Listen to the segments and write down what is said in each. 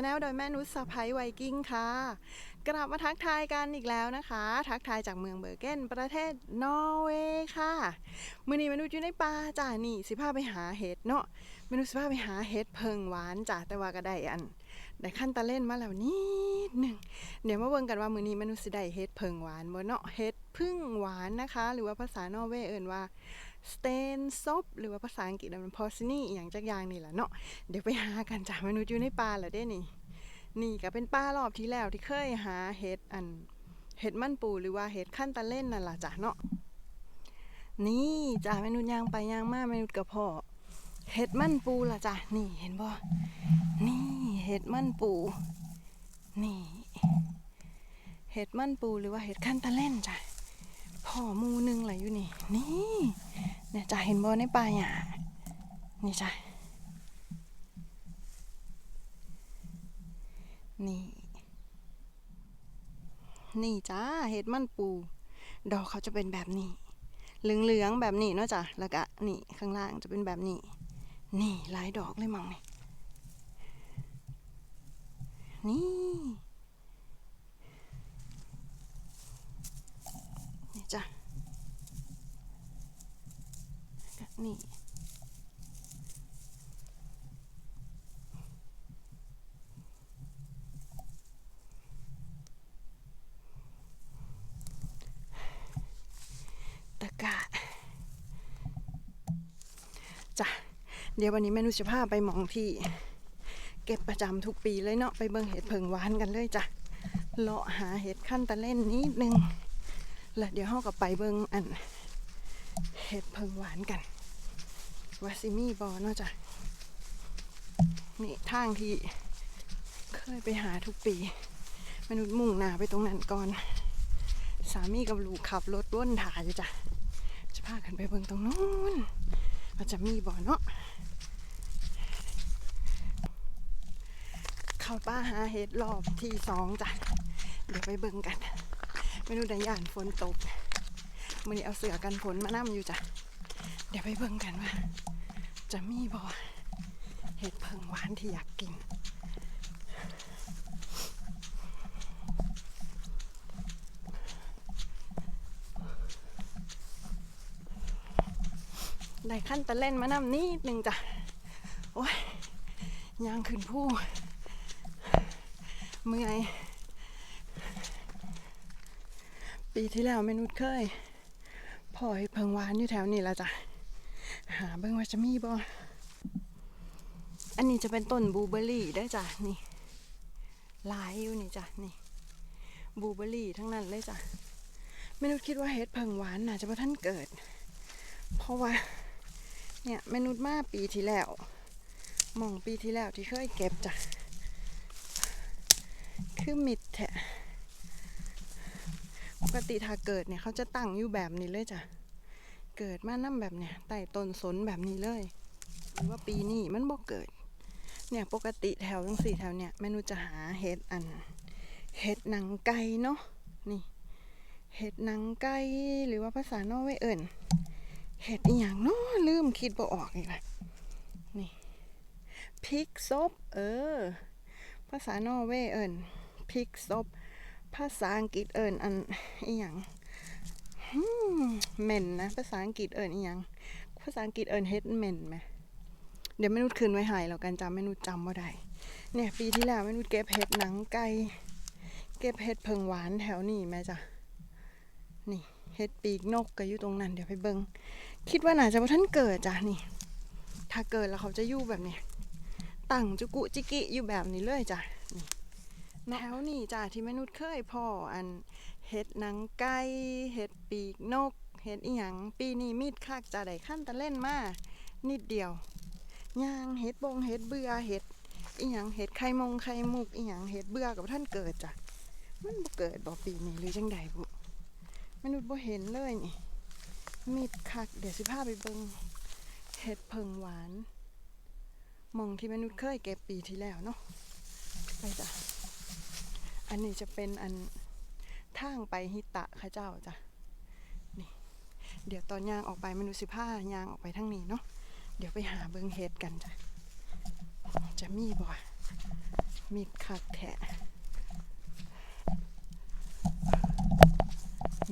ชาแนลโดยแม่นุชสะพายไวกิ้งค่ะ กลับมาทักทายกันอีกแล้วนะคะ ทักทายจากเมืองเบอร์เกนประเทศนอร์เวย์ค่ะมือนี้มนุษย์อยู่ในป่าจ้านี่สิพาไปหาเห็ดเนาะเมนุษย์สิพาไปหาเห็ดเพิงหวานจ้าแต่ว่าก็ได้อัน ได้ขั้นตะเล่นมาแล้วนิดหนึ่งเดี๋ยวมาเบิ่งกันว่ามือนี้มนุษย์ได้เห็ดเพิงหวานบ่เนาะเห็ดพึ่งหวานนะคะ หรือว่าภาษานอร์เวย์เอิ่นว่าสเตนซบหรือว่าภาษาอังกฤษมันพอซินี่อย่างจักอย่างนี่แหละเนาะเดี๋ยวไปหากันจ้ามนุษย์อยู่ในป่าแล้วเด้นี่ นี่ก็เป็นป้ารอบที่แล้วที่เคยหาเห็ดอันเห็ดมันปูหรือว่าเห็ดขั้นตะเล่นนั่นล่ะจ้ะเนาะนี่จ้ะเมนูย่างไปย่างมาเมนูกระเพาะเห็ดมันปูล่ะจ้ะนี่เห็นบ่นี่ เห็ดมันปู นี่ เห็ดมันปูหรือว่าเห็ดขั้นตะเล่นจ้ะพ่อมูหนึงไหลอยู่นี่ นี่ เนี่ยจ้ะเห็นบ่ในป่าหญ้านี่จ้ะนี่ นี่จ้าเห็ดมันปู ดอกเขาจะเป็นแบบนี้ เหลืองๆแบบนี้เนาะจ้ะแล้วก็นี่ข้างล่างจะเป็นแบบนี้ นี่หลายดอกเลยมั้งนี่ นี่นี่จ้ะนี่ตะกะจ้ะเดี๋ยววันนี้แม่นุชจะพาไปมองที่ เก็บประจำทุกปีเลยเนาะไปเบิ่งเห็ดเพิงหวานกันเลยจ้ะเลาะหาเห็ดขั้นตะเล่นนิดนึงแล้วเดี๋ยวเฮากับไปเบิ่งอันเห็ดเพิงหวานกันวาซิมี่บอเนาะจ้ะนี่ทางที่เคยไปหาทุกปี มนุษย์มุ่งหน้าไปตรงนั้นก่อน สามีกับลูกขับรถวนถ่ายอยู่จ้ะจะพากันไปเบิ่งตรงนู้นว่าจะมีบ่อเนาะ เข้าป้าหาเห็ดรอบที่สองจ้ะ เดี๋ยวไปเบิ่งกันไม่รู้ได้ย่านฝนตกมื่อนี้เอาเสือกันฝนมานั่อยู่จ้ะ เดี๋ยวไปเบิ่งกันว่า จะมีบ่อเห็ดเพิงหวานที่อยากกินได้ขั้นตะเล่นมานำนิดนึงจ้ะ โอ้ยยางขึ้นผู้ เมื่อย ปีที่แล้วเมนุษย์เคยพ่อยเพิงหวานอยู่แถวนี้ละจ้ะ หาเบิ่งว่าจะมีบ่อันนี้จะเป็นต้นบูเบอร์รี่ได้จ้ะนี่ลายอยู่นี่จ้ะนี่บูเบอร์รี่ทั้งนั้นเลยจ้ะเมนุษย์คิดว่าเฮ็ดเพิงหวานน่าจะบ่ท่านเกิด เพราะว่า เนี่ยเมนุษย์มาปีที่แล้วมองปีที่แล้วที่เคยเก็บจ้ะ คือมิดแทะปกติถ้าเกิดเนี่ยเขาจะตั้งอยู่แบบนี้เลยจ้ะ เกิดมานั่แบบเนี่ยไต่ต้นสนแบบนี้เลยหรือว่าปีนี้มันบ่เกิด เนี่ยปกติแถวทั้งสี่แถวเนี่ยเมนูจะหาเห็ดอันเห็ดหนังไก่เนาะนี่ เห็ดหนังไก่หรือว่าภาษาโนเวเอิ่นเห็ดอีหยังเนาะลืมคิดบ่ออกอีกล้วนี่พริกซบเออ ภาษาโนเวเอิญ พริกซบภาษาอังกฤษเอิญอันอีหยังเหม็นนะ ภาษาอังกฤษเอิญอีหยังภาษาอังกฤษเอิญเฮ็ดเหม็นไหมเดี๋ยวเมนูคืนไว้หายแล้วกันจำเมนูจำว่าได้เนี่ยปีที่แล้วเมนูเก็บเห็ดหนังไก่เก็บเห็ดเพิงหวานแถวนี้แม่จ้ะนี่เห็ดปีกนกก็อยู่ตรงนั้น เดี๋ยวไปเบิงคิดว่าน่าจะว่าท่านเกิดจ้ะนี่ ถ้าเกิดแล้วเขาจะอยู่แบบนี้ตั้งจุกุจิกิอยู่แบบนี้เลยจ้ะนี่ แถวนี่จ้ะที่มนุษย์เคยพ่ออันเห็ดหนังไก่เห็ดปีกนกเห็ดอีหยังปีนี้มีดคักจะได้ขั้นตะเล่นมานิดเดียวย่างเห็ดบงเห็ดเบื่อเห็ดอีหยังเห็ดไข่มงไข่มุกอีหยังเห็ดเบื่อกับท่านเกิดจ้ะมันบ่เกิดบ่ปีนี้หรือจังใดบุมนุษย์บ่เห็นเลยนี่มีดคักเดี๋ยวสิพาไปเบิงเห็ดเพิงหวานมองที่มนุษย์เคยเก็บปีที่แล้วเนาะไปจ้ะ อันนี้จะเป็นอันทางไปฮิตะข้าเจ้าจ้ะนี่เดี๋ยวตอนย่างออกไปมนุษย์สิพายางออกไปทางนี้เนาะเดี๋ยวไปหาเบิงเห็ดกันจ้ะจะมีบ่มีดคักแทะ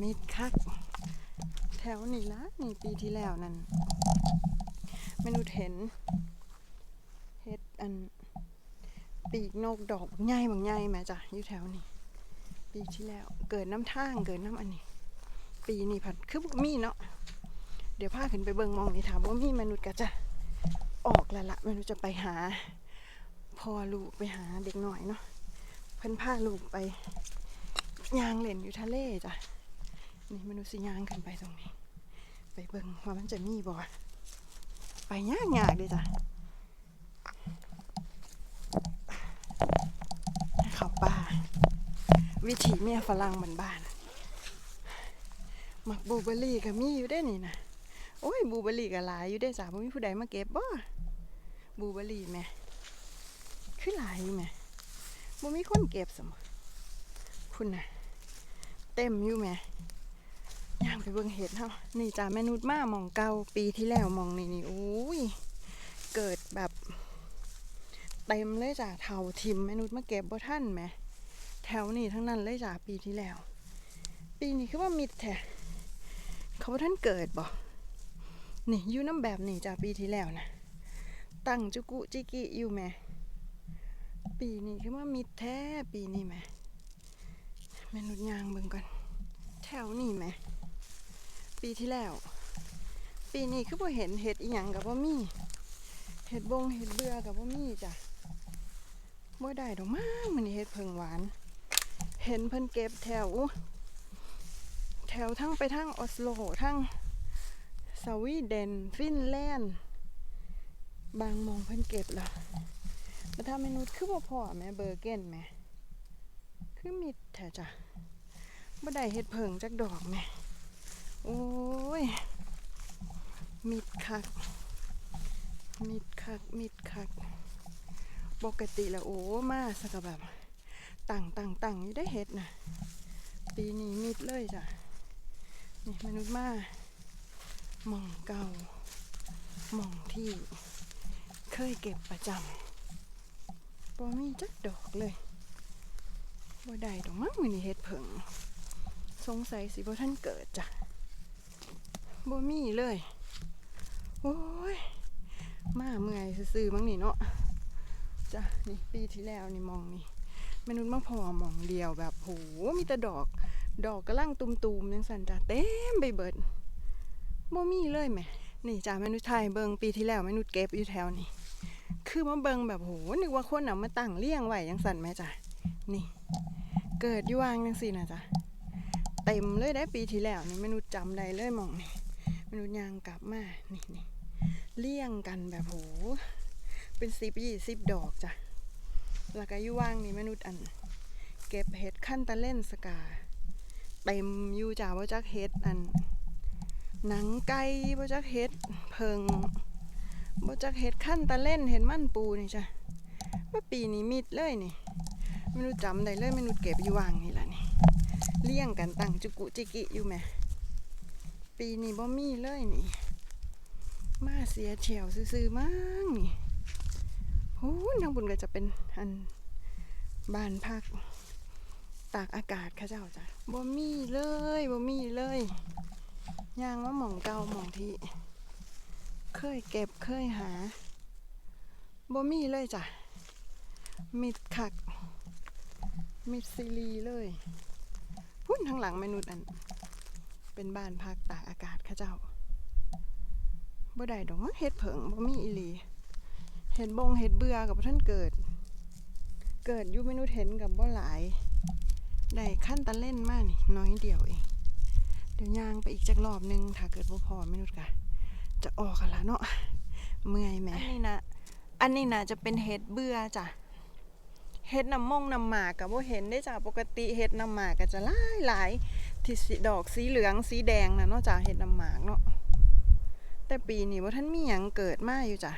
มีดคัก แถวนี้ละนี่ปีที่แล้วนั่นเมนูเห็นเฮ็ดอัน ปีกนกดอกบักใหญ่บางใหญ่แม่จ้ะอยู่แถวนี้ปีที่แล้ว เกิดน้ำท่างเกิดน้ำอันนี้ ปีนี้ผัดคือบ่มีเนาะเดี๋ยวพาขึ้นไปเบิ่งมองนี่ถามว่ามีมนุษย์ก็จะออกแล้วละมนุษย์จะไปหาพ่อลูกไปหาเด็กหน่อยเนาะเพิ่นพาลูกไปยางเล่นอยู่ทะเลจ้ะนี่มนุษย์สิยางขึ้นไปตรงนี้ ไปเบิ่งว่ามันจะมีบ่ไปยากยากเลยจ้ะเข้า ป่า วิถีเมียฝรั่งมันบ้านมักบูเบอรี่ก็มีอยู่ได้นี่นะโอ้ยบูเบอรี่ก็หลายอยู่ได้จ้ะบ่มีผู้ใดมาเก็บบ่บูเบอรี่แม่คือหลายอยู่แม่บ่มีคนเก็บสมคุณน่ะ เต็มอยู่แม่ย่างไปเบิ่งเห็ดเฮานี่จ้ะแม่นุชมาหมองเก่าปีที่แล้วมองนี่นี่โอ้ยเกิดแบบ เต็มเลยจ้ะเทาทิมแม่นุชมาเก็บบ่ทันแหมแถวนี้ทั้งนั้นเลยจ้ะปีที่แล้ว ปีนี้คือว่ามิดแท้เขาบ่ท่านเกิดบ่นี่อยู่น้ำแบบนี้จ้ะปีที่แล้วนะตั้งจุกุจิกิอยู่แหม่ปีนี้คือว่ามิดแท้ปีนี้แหม่แม่นุดยางเบิ่งก่อนแถวนี้แหม่ปีที่แล้ว ปีนี้คือบ่เห็นเห็ดอีหยังกับบ่มีเห็ดบงเห็ดเบื่อกับบ่มีจ้ะ บ่ได้ดอกมั้งมันนี้เห็ดเพิงหวาน เห็นเพิ่นเก็บแถว แถวทั้งไปทั้งออสโลทั้งสวีเดน ฟินแลนด์ บางมองเพิ่นเก็บล้วมาทำเมนูคือบ่พอแม่เบอร์เกนแม่คือมิดแท้จ้ะบ่ได้เฮ็ดเพิงจักดอกแม่โอ้ย มิดคัก มิดคัก มิดคัก ปกติแล้วโอ้มาสักแบบตั้งตั้งตั้งอยู่ได้เห็ดนะปีนี้มิดเลยจ้ะนี่มนุษย์มาหมองเก่าหมองที่เคยเก็บประจำบ่มีจักดอกเลยบ่ได้ดอกมั้งมือนี้เห็ดเผิงสงสัยสิบ่ท่านเกิดจ้ะบ่มีเลย โอ้ย มาเมื่อยซื่อๆมั้งนี่เนาะ จ้ะนี่ปีที่แล้วนี่มองนี่มนุษย์มาพอมองเดียวแบบโหมีแต่ดอก ดอกกระลังตุมๆจังสันจ้ะเต็มไปเบิดบ่มีเลยแหมนี่จ้ะมนุษย์ไทยเบิงปีที่แล้วมนุษย์เก็บอยู่แถวนี้คือมาเบิงแบบโหนึกว่าคนเอามาตั้งเลี้ยงไว้จังสันแม่จ้ะนี่ เกิดอยู่วางจังสี่นะจ้ะเต็มเลยได้ปีที่แล้วนี่มนุษย์จำได้เลยมองนี่มนุษย์ยางกลับมานี่นี่เลี้ยงกันแบบโห เป็นสิบยี่สิบดอกจ้ะแล้วก็ยู่ว่างนี่มนุษย์อัน เก็บเห็ดขั้นตะเล่นสกา เต็มอยู่จ้าว่าจักเห็ดอัน หนังไก่ว่าจักเห็ดเพิงว่จักเห็ดขั้นตะเล่นเห็ดมั่นปูนี่จ้ะว่าปีนี้มิดเลยนี่มนุษย์จำได้เลยมนุษย์เก็บอยู่ว่างนี่แหละนี่เลี้ยงกันตั้งจุกุจิกิอยู่แหม่ปีนี้บ่มีเลยนี่ มาเสียเฉียวซื่อๆมั้งนี่ ทางบนก็จะเป็นอันบ้านพักตากอากาศค่ะเจ้าจ้ะบ่มีเลยบ่มีเลยยางว่าหม่องเก่าหม่องที่ เคยเก็บเคยหาบ่มีเลยจ้ะมิดคักมิดซีรีเลยพุ่นทางหลังเมนุษย์อันเป็นบ้านพักตากอากาศค่ะเจ้าบ่ได้ดอกมั้งเฮ็ดเผิงบ่มีอีหลี เห็ดบงเห็ดเบื่อกับท่านเกิด เกิดยูเมนุเห็นกับบ่หลายได้ขั้นตะเล่นมากนี่น้อยเดียวเอง เดี๋ยวย่างไปอีกจักรอบนึงถ้าเกิดบ่พอเมนุษย์กะจะออกกันละเนาะเมื่อยแหมอันนี้นะอันนี้นะจะเป็นเห็ดเบื่อจ้ะเห็ดน้ำมงน้ำหมากกับบ่เห็นได้จ้ะปกติเห็ดน้ำหมากก็จะหลายหลายที่สีดอกสีเหลืองสีแดงนะเนาะจ้ะเห็ดน้ำหมากเนาะแต่ปีนี้ว่าท่านมีหยังเกิดมาอยู่จ้ะ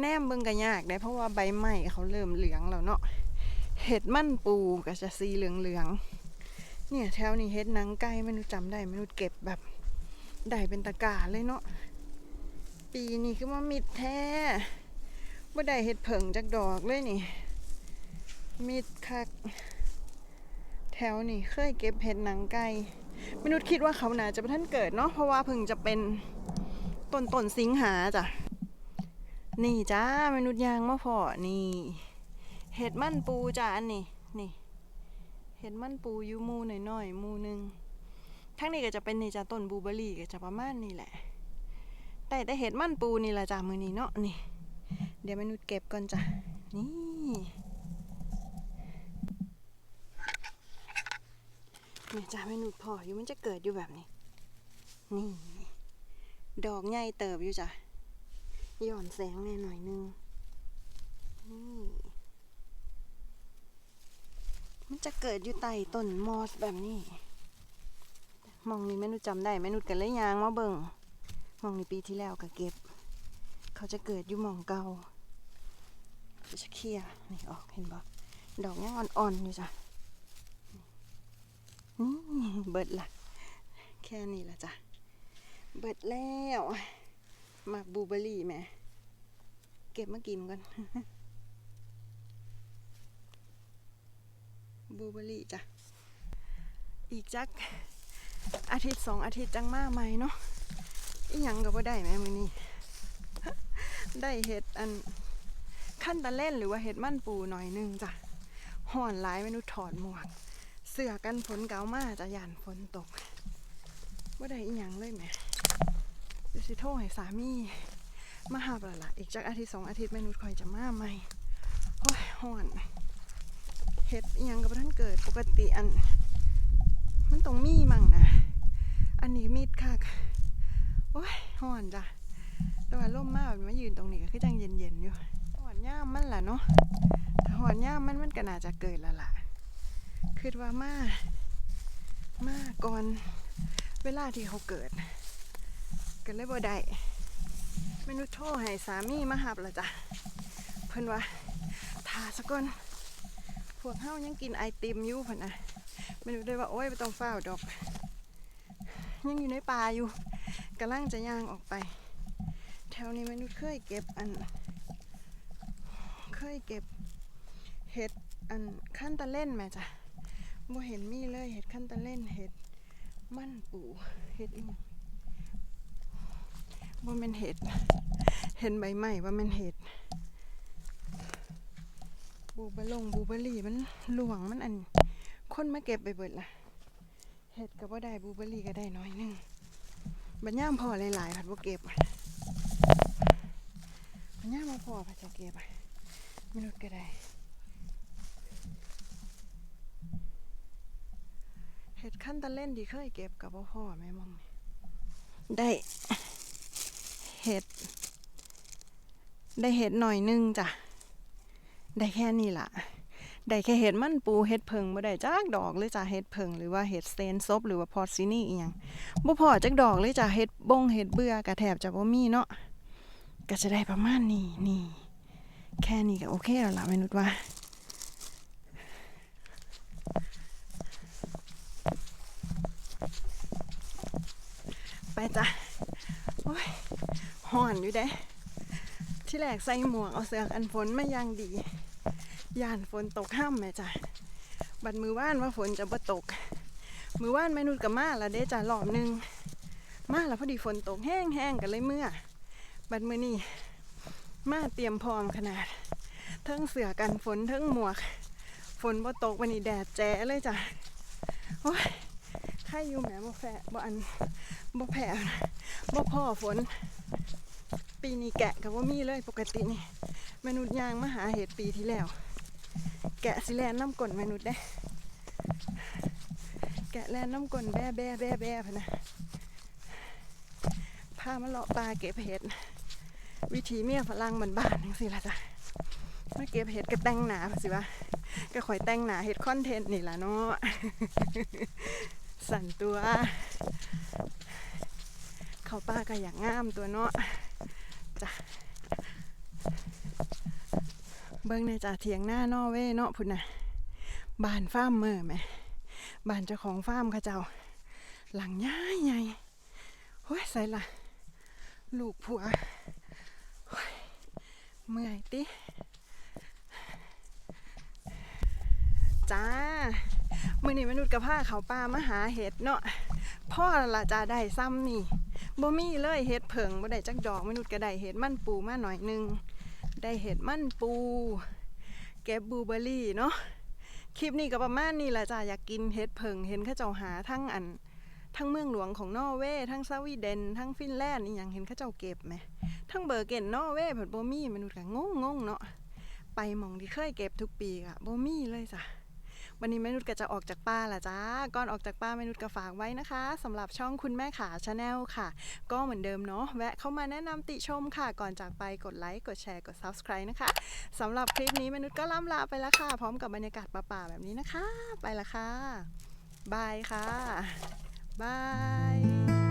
แนมเบิ่งก็ยากได้เพราะว่าใบไม้เขาเริ่มเหลืองแล้วเนาะเห็ดมันปูก็จะสีเหลืองๆเนี่ยแถวนี้เห็ดหนังไก่มนุษย์จำได้มนุษย์เก็บแบบได้เป็นตะกร้าเลยเนาะปีนี้คือว่ามิดแท้ว่าได้เห็ดเผิงจากดอกเลยนี่มีคัก แถวนี่เคยเก็บเห็ดหนังไก่มนุษย์คิดว่าเขาน่าจะเป็นท่านเกิดเนาะเพราะว่าเพิ่งจะเป็นต้นต้นสิงหาจ้ะ นี่จ้ามนุษย์ยางมาพอนี่เห็ดมันปูจ้าอันนี้นี่เห็ดมันปูอยู่มูหน่อยๆมูหนึ่งทั้งนี้ก็จะเป็นนี่จ้าต้นบูเบอรี่ก็จะประมาณนี้แหละ แต่แต่เห็ดมันปูนี่แหละจ้ามือนี้เนาะนี่ เดี๋ยวมนุษย์เก็บก่อนจ้ะนี่เนี่ยจ้าเมนูพออยู่มันจะเกิดอยู่แบบนี้ นี่ ดอกใหญ่เติบอยู่จ้ะ หย่อนแสงแน่หน่อยนึงนี่มันจะเกิดอยู่ใต้ต้นมอสแบบนี้ มองนี่เมนูจำได้เมนูกันเลยยางมาเบิ่งมองในปีที่แล้วก็เก็บ เขาจะเกิดอยู่มองเก่าจะเคลียนี่ออกเห็นบ่ดอกยังอ่อนๆอยู่จ้ะนี่เบิดละแค่นี้ละจ้ะ เบิดแล้ว หมากบลูเบอรี่แม่เก็บมากินก่อนบลูเบอรี่จ้ะ อีกจัก อาทิตย์สองอาทิตย์จังมาใหมเนาะอีหยังก็บ่ได้แม่มือนี้ ได้เห็ดอันขั้นตะเล่นหรือว่าเห็ดมั่นปูหน่อยหนึงจ้ะห่อนหลายเมนูถอดหมวก เสื้อกันฝนเกามาจะหยานฝนตกว่าได้อีหยังเลยแหม เดี๋ยวสิโทรให้สามีมาหาบละละอีกจักอาทิตย์สองอาทิตย์เมนูคอยจะมาใหม่โอ้ยห่อนเห็ดยังกับท่านเกิดปกติอัน มันต้องมีมั่งนะ อันนี้มีดคักโอ้ยห่อนจ้ะแต่ว่าร่มมากมายืนตรงนี้ก็คือจังเย็นๆอยู่ห่อนย่ามมันล่ะเนาะถ้าหอนย่ามมันมันก็น่าจะเกิดแล้วล่ะคิดว่ามามาก่อนเวลาที่เขาเกิด ก็เลยบ่ได้เมนุษย์โทรให้สามีมาหับละจ้ะ เพิ่นว่าทาสะก่อนพวกเฮายังกินไอติมอยู่พิ่นนะเมนุษย์เลยว่าโอ้ยไม่ต้องเฝ้าดอก ยังอยู่ในป่าอยู่กำลังจะย่างออกไป แถวนี้เมนุษย์เคยเก็บอัน เคยเก็บเห็ดอันขั้นตะเล่นแม่จ้ะบ่เห็นมีเลยเห็ดขั้นตะเล่นเห็ด มั่นปูเห็ดอีหยัง บ่แม่นเห็ด เห็นใบไม้ว่าม่นเห็ด บูบะลงบูเบอรี่มันหลวงมันอัน คนมาเก็บไปเบิดละเห็ดก็บ่ได้บูเบอรี่ก็ได้น้อยนึงบัญญามพอหลายๆผัดบ่เก็บอันนี้มาพอพระเจ้าเก็บมนุษย์ก็ได้เห็ดขั้นตะเล่นที่เคยเก็บกับพ่อแม่มองได้ เห็ด ได้เห็ดหน่อยหนึงจ้ะ ได้แค่นี้ล่ะ ได้แค่เห็ดมันปูเห็ดเพิงบ่ได้จักดอกเลยจ้ะเห็ดเพิงหรือว่าเห็ดเตนซบหรือว่าพอซินี่อีหยังบ่พอจักดอกเลยจ้ะเห็ดบงเห็ดเบื่อกระแถบจะบ่มีเนาะก็จะได้ประมาณนี้นี่ แค่นี้ก็โอเคแล้วล่ะมนุษย์ว่าไปจ้ะโอ้ย ห่อนอยู่เด้ที่แรกใส่หมวกเอาเสื้อกันฝนมาย่างดี ย่านฝนตกห้ามแม่จ้ะบัดมือว่านว่าฝนจะบ่ตก มือว่านมนุษย์กับมาละเด้จ้ะรอบหนึง มาล้วพอดีฝนตกแห้งๆกันเลยเมื่อ บัดมือนี่มาเตรียมพร้อมขนาดเทั้งเสื้อกันฝนเทั้งหมวก ฝนบ่ตกวันนี้แดดแจ๋เลยจ้ะโอ้ยใครอยู่แหมบ่แฝบ่อันบ่แผ่บ่พ่อฝน ปีนี้แกะกับว่ามีเลยปกตินี่มนุษย์ยางมาหาเห็ดปีที่แล้ว แกะสิแลนน้ำกลนมนุษย์ได้แกะแลนน้ำกลนแบ่แบ่แบ่แบ่พนะพามาเลาะปลาเก็บเห็ดวิธีเมียฝรั่งบ้านๆจังสิล่ะจ้ะมาเก็บเห็ดก็แต่งหนาสิวะก็ข่อยแต่งหนาเห็ดคอนเทนต์นี่แหละเนาะสั่นตัว เขาป้าก็อย่ากงามตัวเนาะ จ้ะเบิ่งในจ่าเถียงหน้านอเว่เนาะพุ่นน่ะบ้านฟาร์มเมอร์ไหมบ้านเจ้าของฟาร์มเขาเจ้า หลังใหญ่ใหญ่โอ้ยใส่ละลูกผัวโอ้ยเมื่อยติ จ้ามื้อนี้มนุษย์กับผ้าเขาป่ามาหาเห็ดเนาะพ่อละจ้าได้ซ้ำนี่ บ่มีเลยเห็ดเผิงบ่ได้จักดอกมนุษย์ก็ได้เห็ดมันปูมาหน่อยหนึง ได้เห็ดมันปูเก็บบลูเบอร์รี่เนาะคลิปนี้ก็ประมาณนี้แหละจ้าอยากกินเห็ดเผิงเห็นเขาเจ้าหาทั้งอัน ทั้งเมืองหลวงของนอร์เวย์ทั้งสวีเดน ทั้งฟินแลนด์นี่ยังเห็นเขาเจ้าเก็บไหมทั้งเบอร์เกนนอร์เวย์เพิ่นบ่มีมนุษย์ก็งงงเนาะไปมองที่เคยเก็บทุกปีก็บ่มีเลยจ้ะ วันนี้แม่นุชก็จะออกจากป่าละจ้า ก่อนออกจากป่าแม่นุชก็ฝากไว้นะคะสำหรับช่องคุณแม่ขาชาแนลค่ะ ก็เหมือนเดิมเนาะแวะเข้ามาแนะนำติชมค่ะ ก่อนจากไปกดไลค์กดแชร์กด subscribe นะคะสำหรับคลิปนี้แม่นุชก็ล่ำลาไปแล้วค่ะ พร้อมกับบรรยากาศป่าๆแบบนี้นะคะ ไปละค่ะบายค่ะบาย